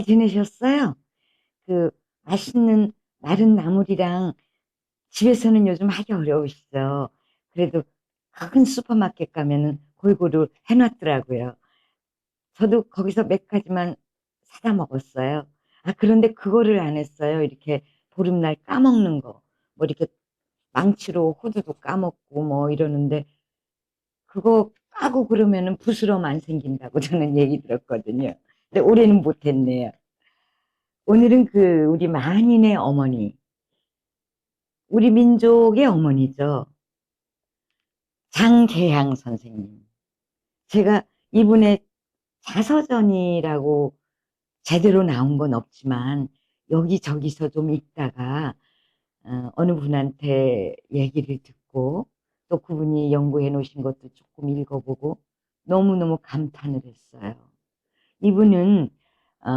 잘 지내셨어요? 그 맛있는 마른 나물이랑 집에서는 요즘 하기 어려우시죠? 그래도 큰 슈퍼마켓 가면은 골고루 해놨더라고요. 저도 거기서 몇 가지만 사다 먹었어요. 아, 그런데 그거를 안 했어요. 이렇게 보름날 까먹는 거. 뭐 이렇게 망치로 호두도 까먹고 뭐 이러는데 그거 까고 그러면은 부스럼 안 생긴다고 저는 얘기 들었거든요. 근데 올해는 못했네요. 오늘은 그 우리 만인의 어머니, 우리 민족의 어머니죠. 장계향 선생님. 제가 이분의 자서전이라고 제대로 나온 건 없지만 여기저기서 좀 읽다가 어, 어느 분한테 얘기를 듣고 또 그분이 연구해 놓으신 것도 조금 읽어보고 너무너무 감탄을 했어요. 이분은 어,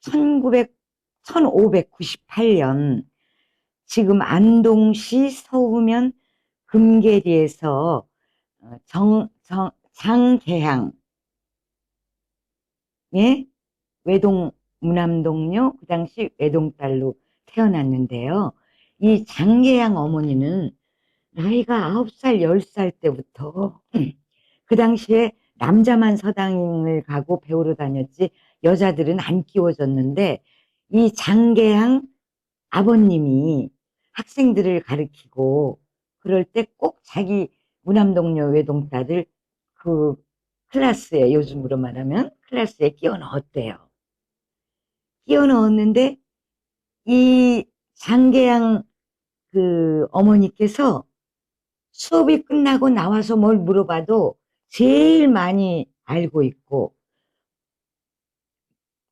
1900, 1598년 지금 안동시 서우면 금계리에서 어, 정, 정, 장계향 예? 외동 무남동녀 그 당시 외동딸로 태어났는데요. 이 장계양 어머니는 나이가 9살, 10살 때부터 그 당시에 남자만 서당을 가고 배우러 다녔지 여자들은 안 끼워졌는데 이 장계양 아버님이 학생들을 가르치고 그럴 때 꼭 자기 무남동녀 외동딸을 그 클래스에 요즘으로 말하면 클래스에 끼워 넣었대요. 끼워 넣었는데 이 장계양 그 어머니께서 수업이 끝나고 나와서 뭘 물어봐도 제일 많이 알고 있고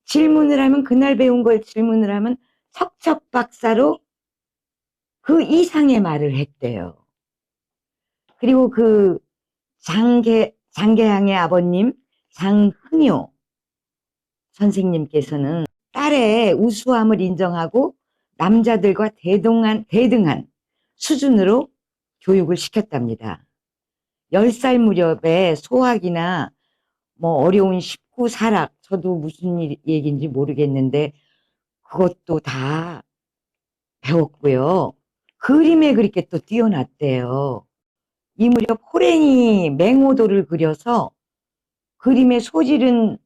질문을 하면 그날 배운 걸 질문을 하면 척척박사로 그 이상의 말을 했대요. 그리고 그 장계 장계양의 아버님 장흥효 선생님께서는 딸의 우수함을 인정하고 남자들과 대등한, 대등한 수준으로 교육을 시켰답니다. 10살 무렵에 소학이나 뭐 어려운 식구 사락, 저도 무슨 일, 얘기인지 모르겠는데 그것도 다 배웠고요. 그림에 그렇게 또 뛰어났대요. 이 무렵 호랭이 맹호도를 그려서 그림의 소질은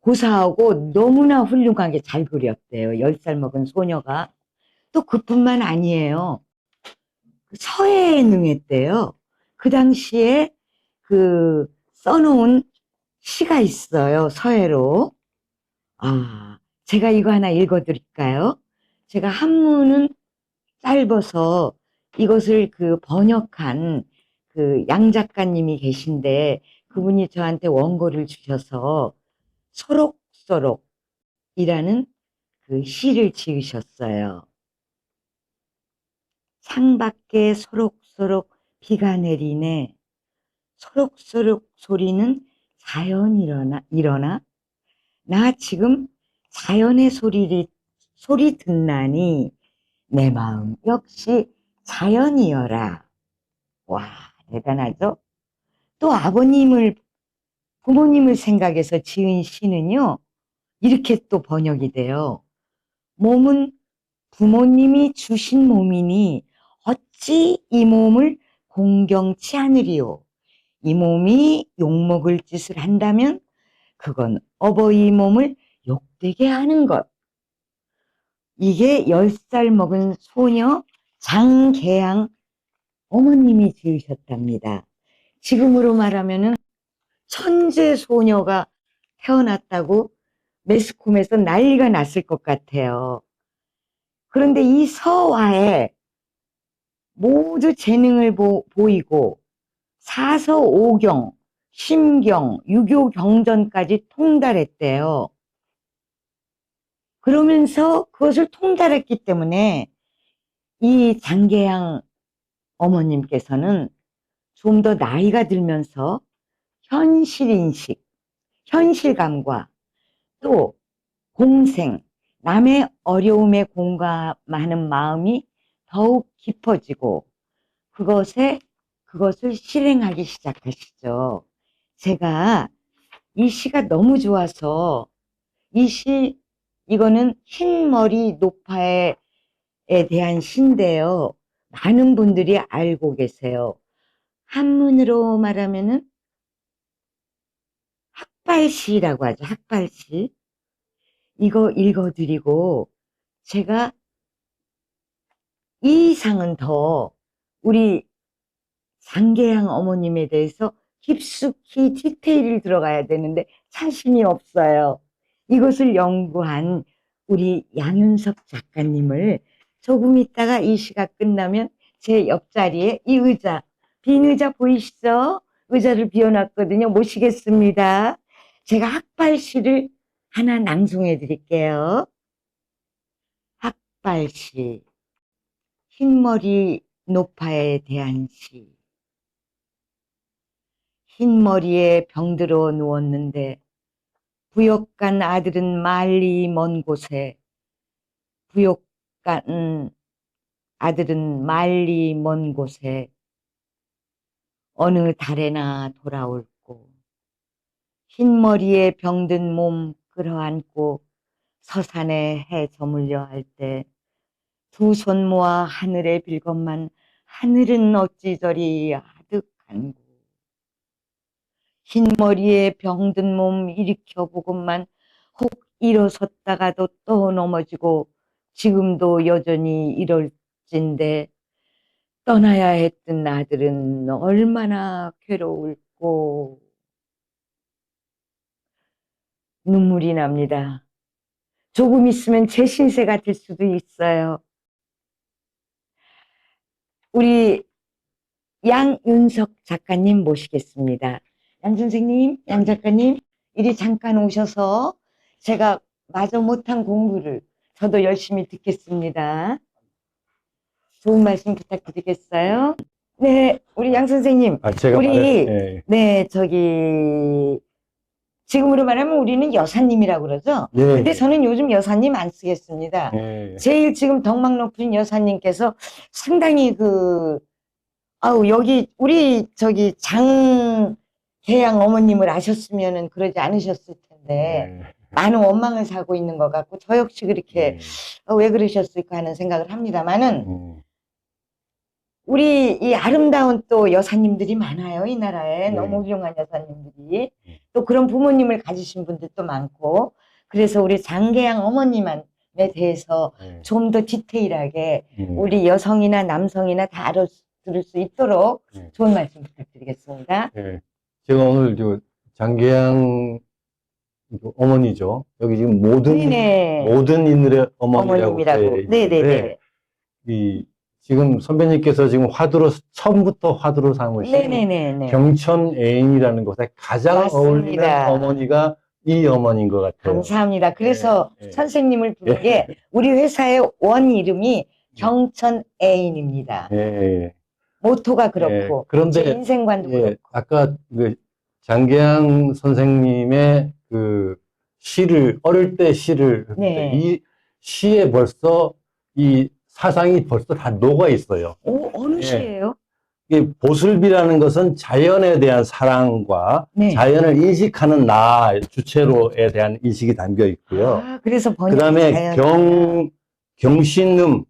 고사하고 너무나 훌륭하게 잘 그렸대요. 10살 먹은 소녀가. 또 그뿐만 아니에요. 서예에 능했대요. 그 당시에 그 써놓은 시가 있어요. 서예로. 아, 제가 이거 하나 읽어드릴까요? 제가 한문은 짧아서 이것을 그 번역한 그 양 작가님이 계신데 그분이 저한테 원고를 주셔서 소록소록이라는 그 시를 지으셨어요. 창밖에 소록소록 비가 내리네. 소록소록 소리는 자연 일어나, 일어나? 나 지금 자연의 소리를, 소리 듣나니 내 마음 역시 자연이여라. 와, 대단하죠? 또 아버님을 부모님을 생각해서 지은 시는요, 이렇게 또 번역이 돼요. 몸은 부모님이 주신 몸이니 어찌 이 몸을 공경치 않으리요. 이 몸이 욕먹을 짓을 한다면 그건 어버이 몸을 욕되게 하는 것. 이게 10살 먹은 소녀 장계양 어머님이 지으셨답니다. 지금으로 말하면 은 천재 소녀가 태어났다고 매스컴에서 난리가 났을 것 같아요. 그런데 이 서화에 모두 재능을 보, 보이고 사서 오경, 심경, 유교 경전까지 통달했대요. 그러면서 그것을 통달했기 때문에 이 장계양 어머님께서는 좀 더 나이가 들면서 현실인식, 현실감과 또 공생, 남의 어려움에 공감하는 마음이 더욱 깊어지고 그것에 그것을 실행하기 시작하시죠. 제가 이 시가 너무 좋아서 이 시, 이거는 흰머리 노파에 대한 시인데요. 많은 분들이 알고 계세요. 한문으로 말하면은 학발시라고 하죠. 학발시. 이거 읽어드리고 제가 이 이상은 더 우리 장계양 어머님에 대해서 깊숙이 디테일을 들어가야 되는데 자신이 없어요. 이것을 연구한 우리 양윤석 작가님을 조금 있다가 이 시가 끝나면 제 옆자리에 이 의자, 빈 의자 보이시죠? 의자를 비워놨거든요. 모시겠습니다. 제가 학발시를 하나 낭송해 드릴게요. 학발시. 흰머리 노파에 대한 시. 흰머리에 병들어 누웠는데 부욕간 아들은 멀리 먼 곳에 부욕간 아들은 멀리 먼 곳에 어느 달에나 돌아올고 흰머리에 병든 몸 끌어안고 서산에 해 저물려 할 때 두 손 모아 하늘에 빌것만 하늘은 어찌 저리 아득한고 흰머리에 병든 몸 일으켜 보고만 혹 일어섰다가도 또 넘어지고 지금도 여전히 이럴진데 떠나야 했던 아들은 얼마나 괴로울꼬 눈물이 납니다. 조금 있으면 제 신세가 될 수도 있어요. 우리 양윤석 작가님 모시겠습니다. 양 선생님, 양 작가님, 이리 잠깐 오셔서 제가 마저 못한 공부를 저도 열심히 듣겠습니다. 좋은 말씀 부탁드리겠어요? 네, 우리 양 선생님. 아, 제가 우리- 말해- 예. 네, 저기, 지금으로 말하면 우리는 여사님이라고 그러죠? 예, 근데 저는 요즘 여사님 안 쓰겠습니다. 예, 제일 지금 덕망 높은 여사님께서 상당히 그, 아우, 여기, 우리 저기 장계양 어머님을 아셨으면은 그러지 않으셨을 텐데, 예, 많은 원망을 사고 있는 것 같고, 저 역시 그렇게, 어, 왜 그러셨을까 하는 생각을 합니다만은, 음, 우리 이 아름다운 또 여사님들이 많아요, 이 나라에. 네. 너무 훌륭한 여사님들이. 네. 또 그런 부모님을 가지신 분들도 많고. 그래서 우리 장계양 어머님에 대해서 예, 좀더 디테일하게 음, 우리 여성이나 남성이나 다 알아들을 수 있도록 네. 좋은 말씀 부탁드리겠습니다. 예. 제가 오늘 저 장계양 그 어머니죠. 여기 지금 모든 네네. 모든 인들의 어머니라고 어머님이라고. 네네네. 이 지금 선배님께서 지금 화두로 처음부터 화두로 삼으신 네네네. 경천 애인이라는 곳에 가장 맞습니다. 어울리는 어머니가 이 어머니인 것 같아요. 감사합니다. 그래서 네, 네. 선생님을 부르게 우리 회사의 원 이름이 경천 애인입니다. 예, 예. 모토가 예, 그렇고 제 그런데 인생관도 예, 그렇고 아까 그 장계양 선생님의 그 시를 어릴 때 시를 네. 이 시에 벌써 이 사상이 벌써 다 녹아 있어요. 오, 어느 예. 시예요? 이 보슬비라는 것은 자연에 대한 사랑과 네. 자연을 인식하는 나 주체로에 대한 인식이 담겨 있고요. 아, 그래서 번역 그다음에 경 경신음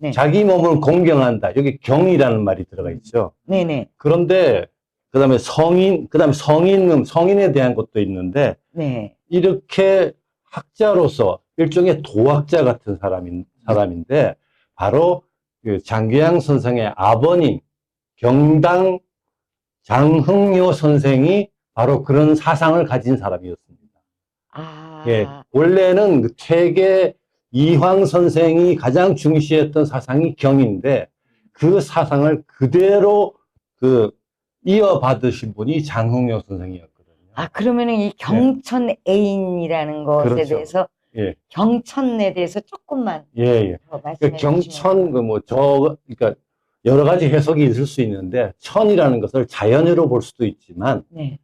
네. 자기 몸을 공경한다. 여기 경이라는 말이 들어가 있죠. 네네 그런데 그다음에 성인, 그다음에 성인음, 성인에 대한 것도 있는데 네. 이렇게 학자로서 일종의 도학자 같은 사람인 사람인데 바로 그 장계양 선생의 아버님 경당 장흥료 선생이 바로 그런 사상을 가진 사람이었습니다. 아, 예, 원래는 그 퇴계 이황 선생이 가장 중시했던 사상이 경인데 그 사상을 그대로 그 이어받으신 분이 장흥료 선생이었거든요. 아 그러면은 이 경천 애인이라는 것에 네. 그렇죠. 대해서 예, 경천에 대해서 조금만 예, 예. 더그 말씀해 경천 주시면 그뭐 저 그러니까 여러 가지 해석이 있을 수 있는데 천이라는 것을 자연으로 볼 수도 있지만 네.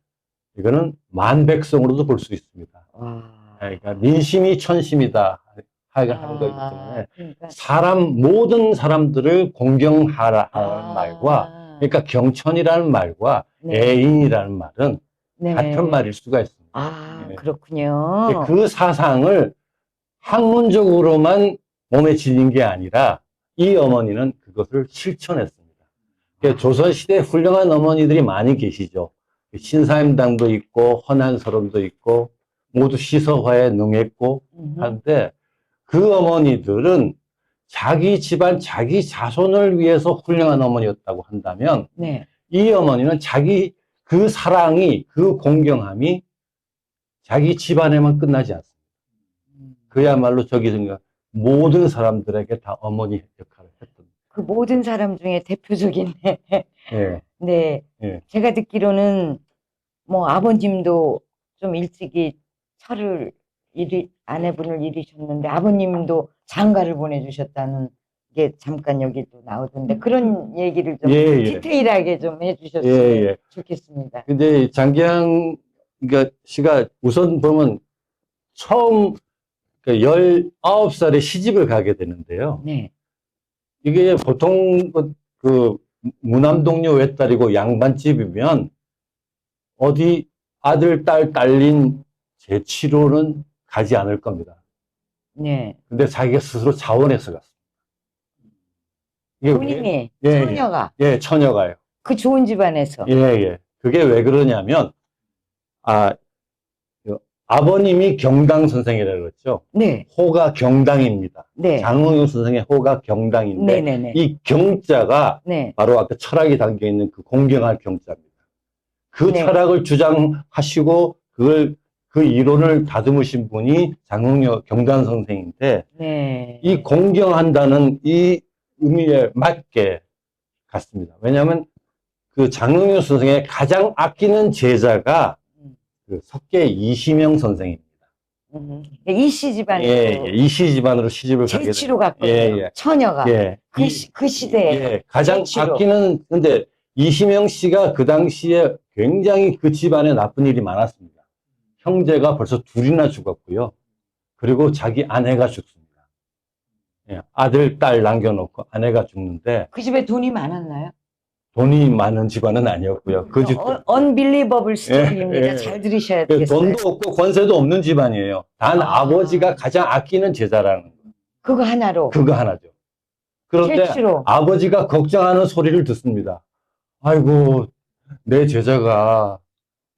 이거는 만백성으로도 볼 수 있습니다. 와. 그러니까 민심이 천심이다 하는 아, 거기 때문에 그러니까 사람 모든 사람들을 공경하라 하는 아, 말과 그러니까 경천이라는 말과 네. 애인이라는 말은 네. 같은 말일 수가 있습니다. 아, 예. 그렇군요. 그 사상을 학문적으로만 몸에 지닌 게 아니라 이 어머니는 그것을 실천했습니다. 그 조선시대 훌륭한 어머니들이 많이 계시죠. 신사임당도 있고 허난서름도 있고 모두 시서화에 능했고 음. 한데 그 어머니들은 자기 집안, 자기 자손을 위해서 훌륭한 어머니였다고 한다면 네. 이 어머니는 자기 그 사랑이, 그 공경함이 자기 집안에만 끝나지 않습니다. 음. 그야말로 저기 생각 모든 사람들에게 다 어머니 역할을 했던. 그 모든 사람 중에 대표적인 예, 네. 예. 제가 듣기로는 뭐 아버님도 좀 일찍이 철을 잃으, 아내분을 잃으셨는데 아버님도 장가를 보내주셨다는 게 잠깐 여기도 나오던데 그런 얘기를 좀 예, 예. 디테일하게 좀 예, 해주셨으면 예. 좋겠습니다. 근데 장기영 그러니까 씨가 우선 보면 처음 그 19살에 시집을 가게 되는데요. 네. 이게 보통 그- 그 무남동료 외딸이고 양반집이면 어디 아들, 딸, 딸린 재치로는 가지 않을 겁니다. 네. 근데 자기가 스스로 자원해서 갔습니다. 이게 본인이 예, 예. 처녀가 예, 처녀가요. 그 좋은 집안에서 예, 예. 그게 왜 그러냐면, 아, 그 아버님이 경당 선생이라고 그랬죠. 네. 호가 경당입니다. 네. 장흥윤 선생의 호가 경당인데, 네네네. 이 경자가 네. 바로 아까 철학이 담겨 있는 그 공경할 경자입니다. 그 네. 철학을 주장하시고 그걸 그 이론을 다듬으신 분이 장흥여 경단 선생인데 네. 이 공경한다는 이 의미에 맞게 갔습니다. 왜냐하면 그 장흥여 선생의 가장 아끼는 제자가 음. 그 석계 이시명 선생입니다. 음. 이씨 집안에서 예, 예, 이시 집안으로 시집을 가게 제치로. 갔거든요. 예, 예. 처녀가 예. 그, 이- 시, 그 시대에 예, 가장 제치로. 아끼는 근데 이시명 씨가 그 당시에 굉장히 그 집안에 나쁜 일이 많았습니다. 형제가 벌써 둘이나 죽었고요. 그리고 자기 아내가 죽습니다. 예, 아들, 딸 남겨놓고 아내가 죽는데 그 집에 돈이 많았나요? 돈이 많은 집안은 아니었고요. 그 집, 어, 언빌리버블 스토리입니다. 예. 잘 들으셔야 그 되겠어요. 돈도 없고 권세도 없는 집안이에요. 단 아. 아. 버지가 가장 아끼는 제자라는 거. 그거 하나로 그거 하나죠. 그런데 제치로 아버지가 걱정하는 소리를 듣습니다. 아이고, 내 제자가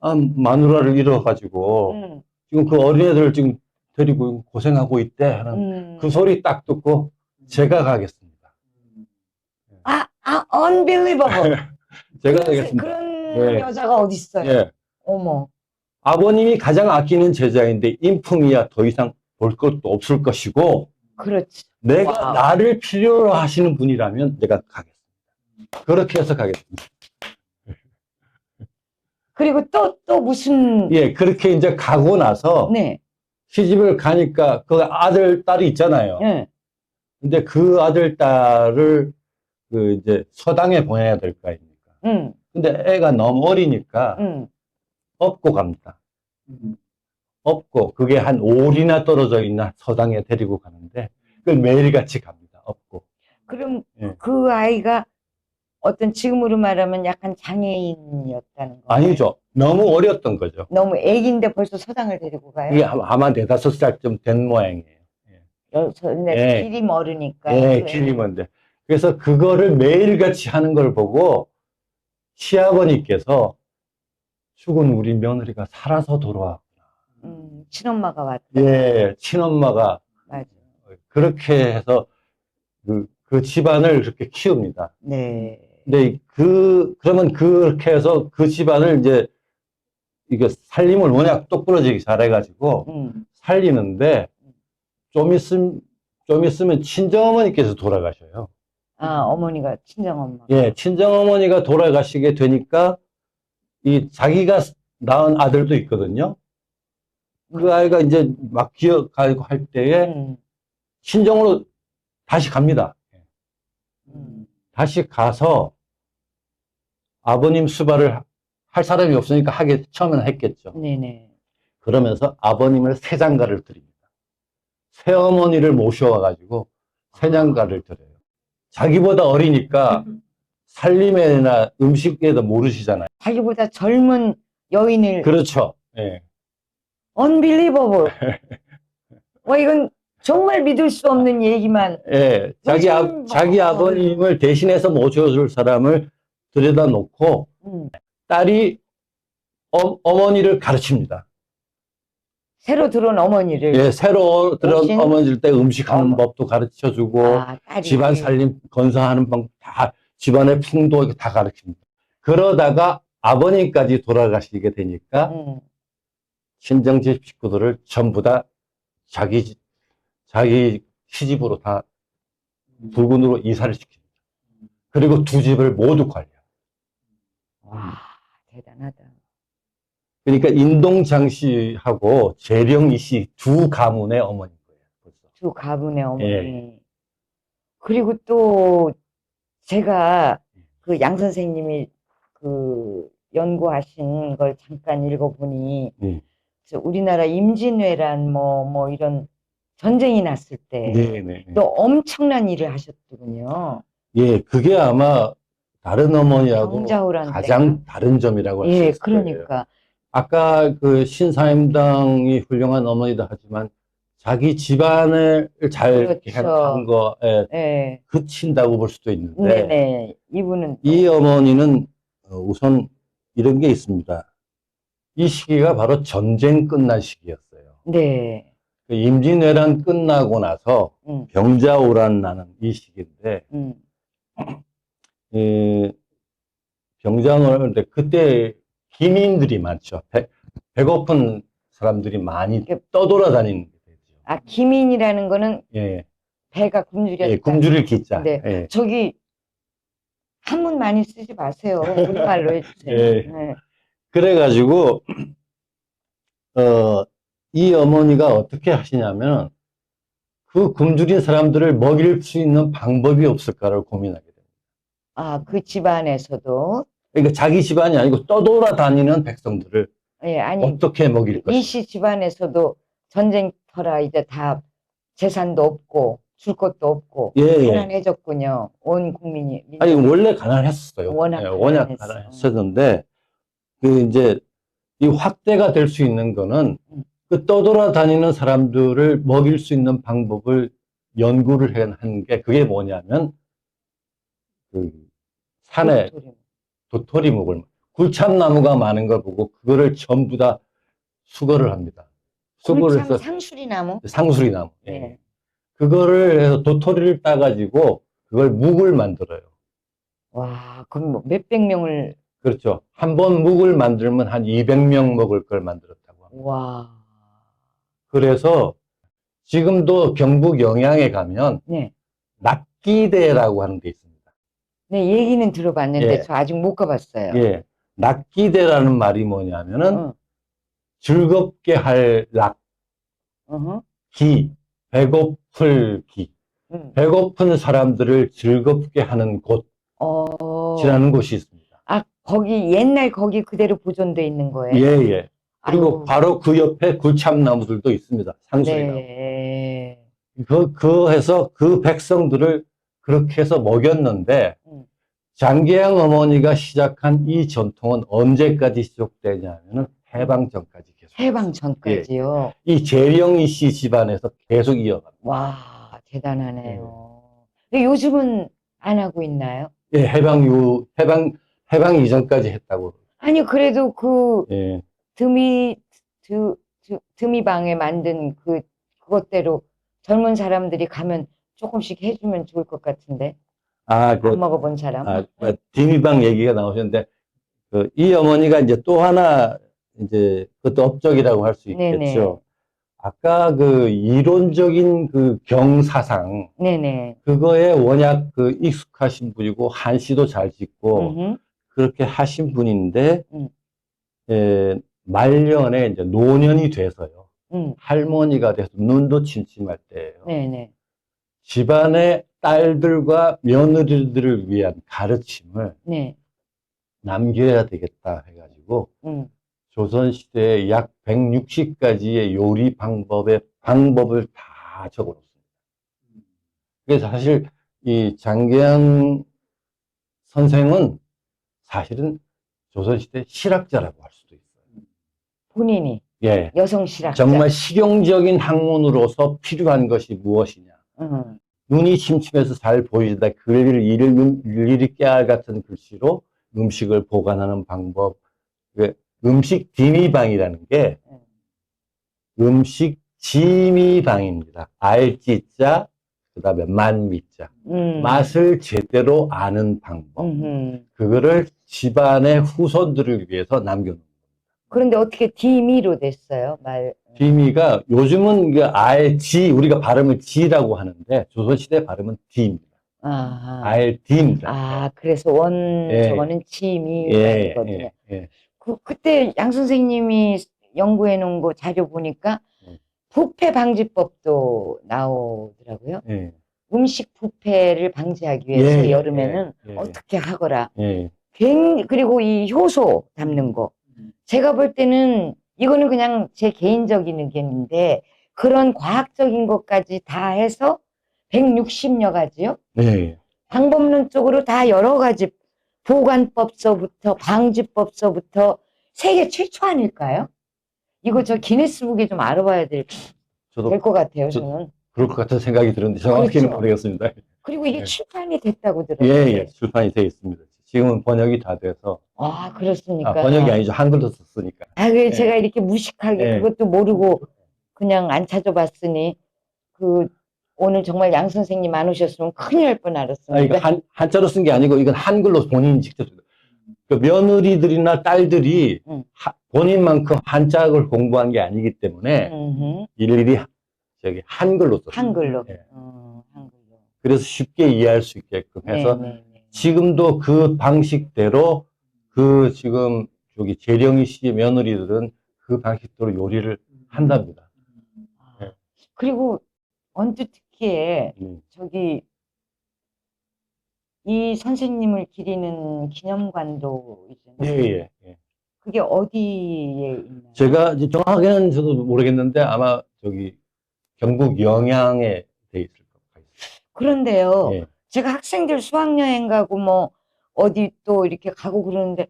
아, 마누라를 잃어가지고 음, 지금 그 어린애들을 지금 데리고 고생하고 있대 하는 음. 그 소리 딱 듣고 제가 가겠습니다. 아, 아, unbelievable. 제가 그런, 가겠습니다. 그런 예. 여자가 어디 있어요? 예. 어머. 아버님이 가장 아끼는 제자인데 인품이야 더 이상 볼 것도 없을 것이고 그렇지. 내가 와우. 나를 필요로 하시는 분이라면 내가 가겠습니다. 그렇게 해서 가겠습니다. 그리고 또, 또 무슨, 예, 그렇게 이제 가고 나서 네, 시집을 가니까 그 아들, 딸이 있잖아요. 예. 근데 그 아들, 딸을 그 이제 서당에 보내야 될 거 아닙니까? 음, 근데 애가 너무 어리니까 음. 업고 갑니다. 업고 그게 한 5일이나 떨어져 있나 서당에 데리고 가는데 그걸 매일같이 갑니다. 업고. 그럼 예. 그 아이가 어떤 지금으로 말하면 약간 장애인이었다는 거. 아니죠. 너무 어렸던 거죠. 너무 애기인데 벌써 서당을 데리고 가요? 이게 아마 네다섯 살쯤 된 모양이에요. 여기서 근데 예. 길이 멀으니까. 예, 그 길이 먼데. 그래서 그거를 매일같이 하는 걸 보고 시아버니께서 죽은 우리 며느리가 살아서 돌아왔구나. 음, 친엄마가 왔다. 예, 친엄마가 맞아. 그렇게 해서 그, 그 집안을 그렇게 키웁니다. 네. 근데 그, 그러면 그렇게 해서 그 집안을 이제 이게 살림을 워낙 똑부러지게 잘해가지고 음, 살리는데 좀 있으면, 좀 있으면 친정어머니께서 돌아가셔요. 아, 어머니가, 친정 엄마. 예, 친정 어머니가 돌아가시게 되니까 이 자기가 낳은 아들도 있거든요. 그 아이가 이제 막 기어가고 할 때에 음, 친정으로 다시 갑니다. 음, 다시 가서 아버님 수발을 할 사람이 없으니까 하게 처음에는 했겠죠. 네네. 그러면서 아버님을 세장가를 드립니다. 새어머니를 모셔와가지고 세장가를 드려요. 자기보다 어리니까 살림에나 음식에도 모르시잖아요. 자기보다 젊은 여인을 그렇죠. 예. unbelievable. 와, 이건 정말 믿을 수 없는 얘기만. 예, 자기, 아, 요즘 자기 뭐- 아버님을 대신해서 모셔줄 사람을 들여다 놓고 음, 딸이 어, 어머니를 가르칩니다. 새로 들어온 어머니를. 예, 새로 들어온 오신 어머니일 때 음식하는 어머. 법도 가르쳐 주고, 아, 딸이. 집안 살림 건사하는 방법 다, 집안의 풍도 이렇게 다 가르칩니다. 그러다가 아버님까지 돌아가시게 되니까 음, 친정집 식구들을 전부 다 자기, 집- 자기 시집으로 다 부군으로 이사를 시킵니다. 그리고 두 집을 모두 관리합니다. 와, 대단하다. 그러니까 인동장 씨하고 재령 이 씨 두 가문의 어머니인 거예요. 벌써. 두 가문의 어머니. 예. 그리고 또 제가 그 양 선생님이 그 연구하신 걸 잠깐 읽어보니 네. 저 우리나라 임진왜란 뭐뭐 이런 전쟁이 났을 때또 네, 네. 엄청난 일을 하셨더군요. 예, 그게 아마 다른 어머니하고 가장 다른 점이라고 할수 예, 있을 거예요. 그러니까 아까 그 신사임당이 훌륭한 어머니다 하지만 자기 집안을 잘 그렇죠. 한 거에 예, 그친다고 볼 수도 있는데 네네 이분은 또이 어머니는 어, 우선 이런 게 있습니다. 이 시기가 바로 전쟁 끝난 시기였어요. 네, 그 임진왜란 끝나고 나서 음, 병자호란 나는 이 시기인데 음, 이 병자호란인데 그때 기민들이 많죠. 배, 배고픈 사람들이 많이 떠돌아다니는 게 되죠. 아 기민이라는 거는 예, 배가 굶주렸다. 예, 굶주릴 기자. 네. 예. 저기 한문 많이 쓰지 마세요. 우리말로 해주세요. 예. 네. 그래가지고 어, 이 어머니가 어떻게 하시냐면 그 굶주린 사람들을 먹일 수 있는 방법이 없을까를 고민하게 됩니다. 아, 그 집안에서도 그러니까 자기 집안이 아니고 떠돌아다니는 백성들을 예, 아니 어떻게 먹일 것인가. 이씨 집안에서도 전쟁터라 이제 다 재산도 없고 줄 것도 없고 예, 예. 가난해졌군요. 온 국민이 아니 원래 가난했었어요. 워낙 예, 워낙. 가난했었는데 그 이제 이 확대가 될 수 있는 거는 음. 그 떠돌아다니는 사람들을 먹일 수 있는 방법을 연구를 한 게 그게 뭐냐면 그 산에 도토리. 도토리묵을 굴참나무가 많은 걸 보고 그거를 전부 다 수거를 합니다. 수거를 해서 상수리나무. 상수리 나무. 예. 네. 그거를 해서 도토리를 따가지고 그걸 묵을 만들어요. 와, 그럼 뭐 몇백 명을 그렇죠. 한 번 묵을 만들면 한 200명 먹을 걸 만들었다고 합니다. 와, 그래서 지금도 경북 영양에 가면 네, 낙기대라고 하는 데 있습니다. 네 얘기는 들어봤는데 예. 저 아직 못 가봤어요. 예. 낙기대라는 말이 뭐냐면은 어, 즐겁게 할 낙, 어허, 기, 배고플 기. 음. 배고픈 사람들을 즐겁게 하는 어, 곳이라는 곳이 있습니다. 아 거기 옛날 거기 그대로 보존돼 있는 거예요. 예, 예. 그리고 아유, 바로 그 옆에 굴참나무들도 있습니다. 상수리나무. 네. 그, 그 해서 그 백성들을 그렇게 해서 먹였는데, 음. 장계양 어머니가 시작한 이 전통은 언제까지 지속되냐면은 해방 전까지 계속. 해방 전까지요. 이 재령이 씨 집안에서 계속 이어갑니다. 와, 대단하네요. 근데 요즘은 안 하고 있나요? 예, 해방 이후, 해방, 해방 이전까지 했다고. 아니, 그래도 그 예. 드미, 드, 드, 드미방에 만든 그, 그것대로 젊은 사람들이 가면 조금씩 해주면 좋을 것 같은데. 아, 그, 안 먹어본 사람. 아, 아, 디미방 얘기가 나오셨는데, 그, 이 어머니가 이제 또 하나, 이제, 그것도 업적이라고 할수 네네. 있겠죠. 아까 그 이론적인 그 경사상, 네네. 그거에 워낙 그 익숙하신 분이고, 한시도 잘 짓고, 음흠. 그렇게 하신 분인데, 음. 에, 말년에 이제 노년이 돼서요. 음, 할머니가 돼서 눈도 침침할 때예요. 네네. 집안의 딸들과 며느리들을 위한 가르침을 네. 남겨야 되겠다 해가지고 음, 조선시대에 약 160가지의 요리 방법의 방법을 다 적어놓습니다. 그래서 사실 이 장계양 선생은 사실은 조선시대 실학자라고 할 수도 있어요. 본인이. 예. 여성 실학자. 정말 실용적인 학문으로서 필요한 것이 무엇이냐. 음, 눈이 침침해서 잘 보이다 글을 일- 일일이 깨알 같은 글씨로 음식을 보관하는 방법. 그 음식 디미방이라는 게 음. 음식 지미방입니다. 알지자, 그 다음에 만미자. 음. 맛을 제대로 아는 방법. 음흠. 그거를 집안의 후손들을 위해서 남겨놓은 겁니다. 그런데 어떻게 디미로 됐어요? 말. 디미가 요즘은 그 알지, 우리가 발음을 지라고 하는데 조선시대 발음은 디입니다. 아하. 알디입니다. 아, 그래서 원 예. 저거는 지미 예, 거든요. 예, 예. 그 그때 양 선생님이 연구해 놓은 거 자료 보니까 음. 부패 방지법도 나오더라고요. 예. 음식 부패를 방지하기 위해서 예, 여름에는 예, 예. 어떻게 하거라. 예. 굉 그리고 이 효소 담는 거. 제가 볼 때는 이거는 그냥 제 개인적인 의견인데 그런 과학적인 것까지 다 해서 160여 가지요. 예. 방법론적으로 다 여러 가지 보관법서부터 방지법서부터 세계 최초 아닐까요? 이거 저 기네스북에 좀 알아봐야 될 것 같아요, 저- 저는. 그럴 것 같은 생각이 드는데 정확히는 그렇죠. 모르겠습니다. 그리고 이게 예. 출판이 됐다고 예, 들었는데. 예. 출판이 되어 있습니다. 지금은 번역이 다 돼서 아, 그렇습니까? 아, 번역이 아니죠. 한글로 썼으니까. 아, 그 예. 제가 이렇게 무식하게 예. 그것도 모르고 그냥 안 찾아봤으니 그 오늘 정말 양 선생님 안 오셨으면 큰일 날뻔 아, 이거 알았습니다. 한, 한자로 쓴 게 아니고 이건 한글로 본인이 직접 쓴그 며느리들이나 딸들이 음. 하- 본인만큼 한자를 공부한 게 아니기 때문에 음흠. 일일이 하- 저기 한글로 썼습니다. 한글로. 예. 어, 한글로. 그래서 쉽게 이해할 수 있게끔 해서 네, 네, 네. 지금도 그 방식대로 그 지금 저기 재령이 씨 며느리들은 그 방식대로 요리를 한답니다. 아, 예. 그리고 언뜻 듣기에 음. 저기 이 선생님을 기리는 기념관도 예, 있잖아요. 예, 예. 그게 어디에 있나요? 제가 이제 정확하게는 저도 모르겠는데 아마 저기 경북 영양에 돼 있을 것 같아요. 그런데요. 예. 제가 학생들 수학여행 가고 뭐 어디 또 이렇게 가고 그러는데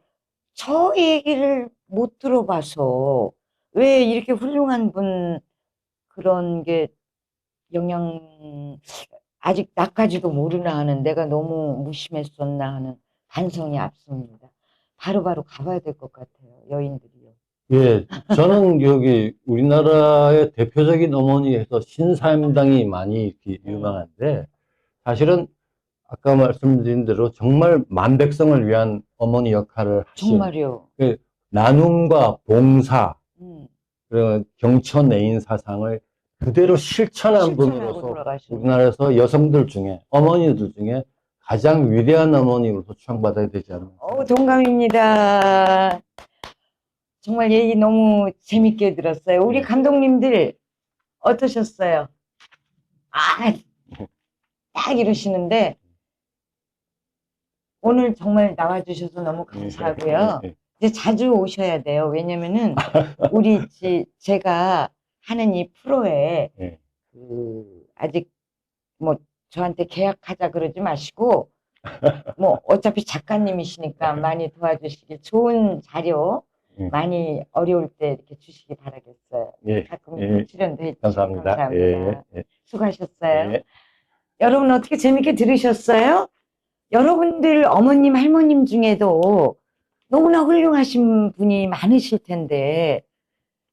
저 얘기를 못 들어봐서 왜 이렇게 훌륭한 분 그런 게 영양 아직 나까지도 모르나 하는 내가 너무 무심했었나 하는 반성이 앞섭니다. 바로 바로 가봐야 될 것 같아요. 여인들이요. 예, 저는 여기 우리나라의 대표적인 어머니 에서 신사임당이 많이 이렇게 유명한데 사실은 아까 말씀드린 대로 정말 만백성을 위한 어머니 역할을 하신 정말요. 나눔과 봉사 음, 그리고 경천 애인 사상을 그대로 실천한 분으로서 돌아가신 우리나라에서 여성들 중에 어머니들 중에 가장 위대한 어머니로서 추앙받아야 되지 않나. 어, 동감입니다. 정말 얘기 너무 재밌게 들었어요. 우리 네. 감독님들 어떠셨어요? 아, 딱 이러시는데 오늘 정말 나와주셔서 너무 감사하고요. 예, 예. 이제 자주 오셔야 돼요. 왜냐면은 우리 지, 제가 하는 이 프로에 예. 그 아직 뭐 저한테 계약하자 그러지 마시고 뭐 어차피 작가님이시니까 많이 도와주시길 좋은 자료 예. 많이 어려울 때 이렇게 주시기 바라겠어요. 예, 가끔 예. 출연도 해주시고 감사합니다. 감사합니다. 예, 예. 수고하셨어요. 예. 여러분 어떻게 재밌게 들으셨어요? 여러분들 어머님 할머님 중에도 너무나 훌륭하신 분이 많으실 텐데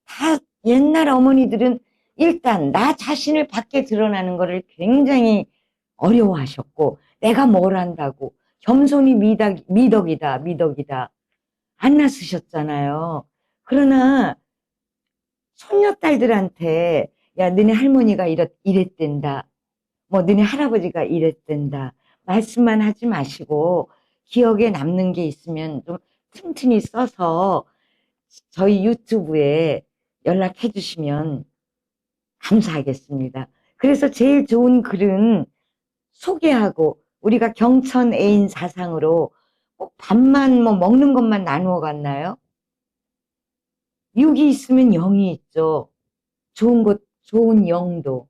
다 옛날 어머니들은 일단 나 자신을 밖에 드러나는 것을 굉장히 어려워하셨고 내가 뭘 한다고 겸손이 미덕, 미덕이다 미덕이다 안 나서셨잖아요. 그러나 손녀딸들한테 야 너네 할머니가 이랬, 이랬댄다 뭐 너네 할아버지가 이랬댄다 말씀만 하지 마시고 기억에 남는 게 있으면 좀 틈틈이 써서 저희 유튜브에 연락해 주시면 감사하겠습니다. 그래서 제일 좋은 글은 소개하고 우리가 경천 애인 사상으로 꼭 밥만 뭐 먹는 것만 나누어 갔나요? 육이 있으면 영이 있죠. 좋은 것, 좋은 영도,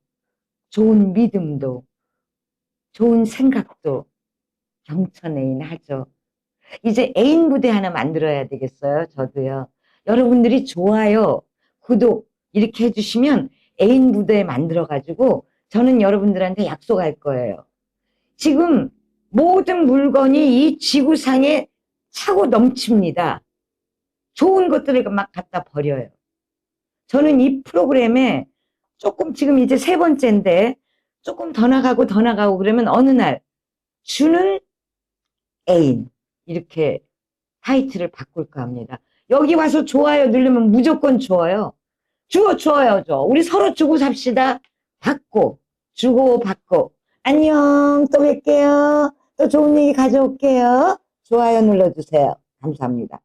좋은 믿음도, 좋은 생각도 경천 애인 하죠. 이제 애인 부대 하나 만들어야 되겠어요. 저도요. 여러분들이 좋아요, 구독 이렇게 해주시면 애인 무대 만들어가지고 저는 여러분들한테 약속할 거예요. 지금 모든 물건이 이 지구상에 차고 넘칩니다. 좋은 것들을 막 갖다 버려요. 저는 이 프로그램에 조금 지금 이제 세 번째인데 조금 더 나가고 더 나가고 그러면 어느 날 주는 애인 이렇게 타이틀을 바꿀까 합니다. 여기 와서 좋아요 누르면 무조건 좋아요. 주어 주어야죠. 우리 서로 주고 삽시다. 받고 주고 받고 안녕 또 뵐게요. 또 좋은 얘기 가져올게요. 좋아요 눌러주세요. 감사합니다.